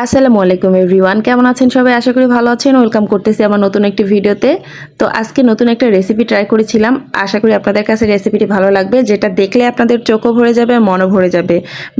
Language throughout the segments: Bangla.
আসসালামু আলাইকুম এভরিওয়ান, কেমন আছেন সবাই? আশা করি ভালো আছেন। ওয়েলকাম করতেছি আমার নতুন একটি ভিডিওতে। তো আজকে নতুন একটা রেসিপি ট্রাই করেছিলাম। আশা করি আপনাদের কাছে রেসিপিটি ভালো লাগবে। যেটা দেখলে আপনাদের চোখও ভরে যাবে, মনও ভরে যাবে।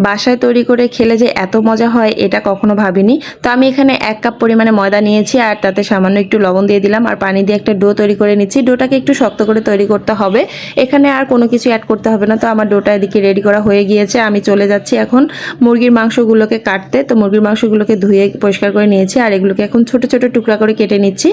বাসায় তৈরি করে খেলে যে এত মজা হয়, এটা কখনো ভাবিনি। তো আমি এখানে এক কাপ পরিমাণে ময়দা নিয়েছি আর তাতে সামান্য একটু লবণ দিয়ে দিলাম আর পানি দিয়ে একটা ডো তৈরি করে নিচ্ছি। ডোটাকে একটু শক্ত করে তৈরি করতে হবে। এখানে আর কোনো কিছু অ্যাড করতে হবে না। তো আমার ডোটা এদিকে রেডি করা হয়ে গিয়েছে। আমি চলে যাচ্ছি এখন মুরগির মাংসগুলোকে কাটতে। তো মুরগির মাংসগুলোকে ধুয়ে পরিষ্কার করে নিয়েছি আর এগুলোকে এখন ছোট ছোট টুকরা করে কেটে নিচ্ছি।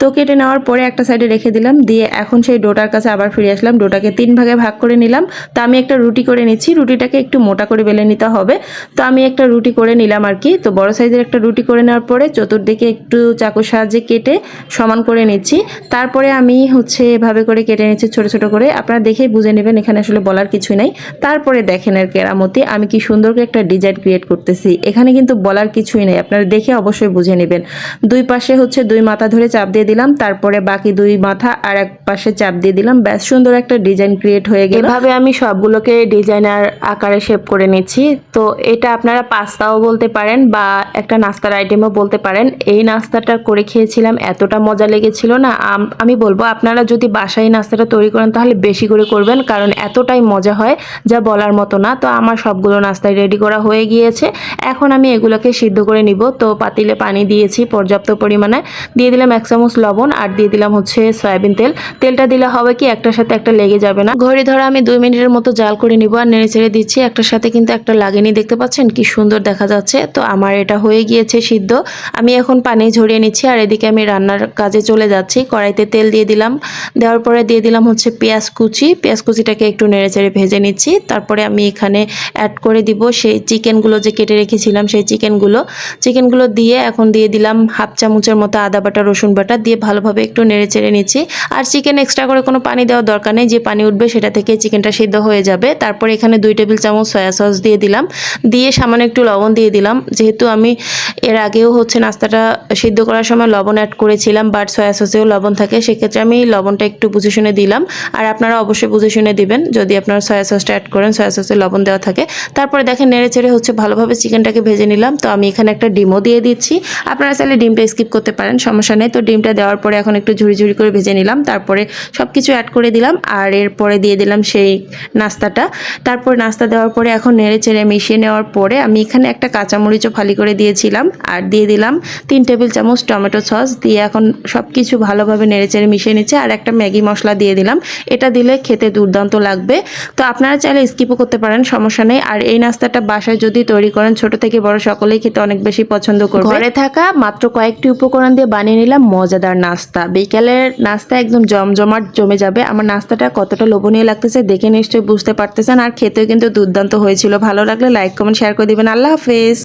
তো কেটে নেওয়ার পরে একটা সাইডে রেখে দিলাম, দিয়ে এখন সেই ডোটার কাছে আবার ফিরে আসলাম। ডোটাকে তিন ভাগে ভাগ করে নিলাম। তো আমি একটা রুটি করে নিচ্ছি, রুটিটাকে একটু মোটা করে বেলে নিতে হবে। তো আমি একটা রুটি করে নিলাম আর কি। তো বড় সাইজের একটা রুটি করে নেওয়ার পরে চতুর্দিকে একটু চাকুর সাহায্যে কেটে সমান করে নিচ্ছি। তারপরে আমি হচ্ছে এভাবে করে কেটে নিচ্ছি ছোট ছোট করে। আপনারা দেখেই বুঝে নেবেন, এখানে আসলে বলার কিছুই নাই। তারপরে দেখেন এর কেরামতি আমি কি সুন্দর করে একটা ডিজাইন ক্রিয়েট করতেছি। এখানে কিন্তু বলার কিছুই নেই। আপনারা দেখে অবশ্যই বুঝে নেবেন। দুই পাশে হচ্ছে দুই মাথা ধরে চাপ দিয়ে দিলাম, তারপরে বাকি দুই মাথা আর এক পাশে চাপ দিয়ে দিলাম। ব্যাস, সুন্দর একটা ডিজাইন ক্রিয়েট হয়ে গেল। এভাবে আমি সবগুলোকে ডিজাইনার আকারে শেপ করে নিচ্ছি। তো এটা আপনারা পাস্তাও বলতে পারেন বা একটা নাস্তার আইটেমও বলতে পারেন। এই নাস্তাটা করে খেয়েছিলাম, এতটা মজা লেগেছিল না। আম- বলব, আপনারা যদি বাসায় নাস্তাটা তৈরি করেন, তাহলে বেশি করে করবেন, কারণ এতটাই মজা হয়, যা বলার মতো না। তো আমার সবগুলো নাস্তায় রেডি করা হয়ে গিয়েছে। এখন আমি এগুলোকে সিদ্ধ করে নিব। তো পাতিলে পানি দিয়েছি পর্যাপ্ত পরিমাণে। দিয়ে দিলাম এক চামচ লবণ আর দিয়ে দিলাম হচ্ছে সয়াবিন তেল। তেলটা দিলে হবে কি, একটার সাথে একটা লেগে যাবে না। ঘড়ি ধরে আমি দুই মিনিটের মতো জাল করে নিব আর নেড়ে ছেড়ে দিচ্ছি। একটার সাথে কিন্তু একটা লাগেনি, দেখতে পাচ্ছেন কি সুন্দর দেখা যাচ্ছে। তো আমার এটা হয়ে গিয়েছে সিদ্ধ। আমি এখন পানি ঝরিয়ে নিচ্ছি আর এদিকে আমি রান্নার কাজে চলে যাচ্ছি। কড়াইতে তেল দিয়ে দিলাম। দেওয়ার পরে দিয়ে দিলাম হচ্ছে পেঁয়াজ কুচি। পেঁয়াজ কুচিটাকে একটু নেড়ে চেড়ে ভেজে নিচ্ছি। তারপরে আমি এখানে অ্যাড করে দিব সেই চিকেনগুলো যে কেটে রেখেছিলাম, সেই চিকেনগুলো চিকেনগুলো দিয়ে এখন দিয়ে দিলাম হাফ চামচের মতো আদা বাটা, রসুন বাটা দিয়ে ভালোভাবে একটু নেড়ে চেড়ে নিচ্ছি। আর চিকেন এক্সট্রা করে কোনো পানি দেওয়ার দরকার নেই, যে পানি উঠবে সেটা থেকে চিকেনটা সিদ্ধ হয়ে যাবে। তারপরে এখানে দুই টেবিল চামচ সয়া সস দিয়ে দিলাম। দিয়ে সামান্য একটু লবণ দিয়ে দিলাম। যেহেতু আমি এর আগেও হচ্ছে নাস্তাটা সিদ্ধ করার সময় লবণ অ্যাড করেছিলাম বাট সয়া সসেও লবণ থাকে, সেক্ষেত্রে আমি লবণটা একটু বুঝে শুনে দিলাম। আর আপনারা অবশ্যই বুঝে শুনে দিবেন যদি আপনারা সয়া সসটা অ্যাড করেন সয়া সসে লবণ দেওয়া থাকে। তারপরে দেখেন নেড়ে চেড়ে হচ্ছে ভালোভাবে চিকেনটাকে ভেজে নিলাম। তো আমি এখানে একটা ডিমও দিয়ে দিচ্ছি। আপনারা চাইলে ডিমটা স্কিপ করতে পারেন, সমস্যা নেই। তো ডিমটা দেওয়ার পরে এখন একটু ঝুড়ি ঝুড়ি করে ভেজে নিলাম, তারপরে সব কিছু অ্যাড করে দিলাম, আর এরপরে দিয়ে দিলাম সেই নাস্তাটা। তারপর নাস্তা দেওয়ার পরে এখন নেড়ে চেড়ে মিশিয়ে নেওয়ার পরে আমি এখানে একটা কাঁচামরিচও ফালি করে দিয়েছিলাম, আর দিয়ে দিলাম তিন টেবিল চামচ টমেটো সস। দিয়ে এখন সব কিছু ভালোভাবে নেড়ে চেড়ে মিশিয়ে নিচ্ছে, আর একটা ম্যাগি মশলা দিয়ে দিলাম। এটা দিলে খেতে দুর্দান্ত লাগবে। তো আপনারা চাইলে স্কিপও করতে পারেন, সমস্যা নেই। আর এই নাস্তাটা বাসায় যদি তৈরি করেন, ছোট থেকে বড় সকলেই খেতে অনেক বেশি পছন্দ করবে। ঘরে থাকা মাত্র কয়েকটি উপকরণ দিয়ে বানিয়ে নিলাম মজাদার নাস্তা। বিকেলের নাস্তা একদম জমজমাট জমে যাবে। আমার নাস্তাটা কতটা লোভনীয় লাগতেছে দেখে নিশ্চয়ই বুঝতে পারতেছেন। আর খেতেও কিন্তু দুর্দান্ত হয়েছিল। ভালো লাগলে লাইক কমেন্ট শেয়ার করে দিবেন। আল্লাহ হাফেজ।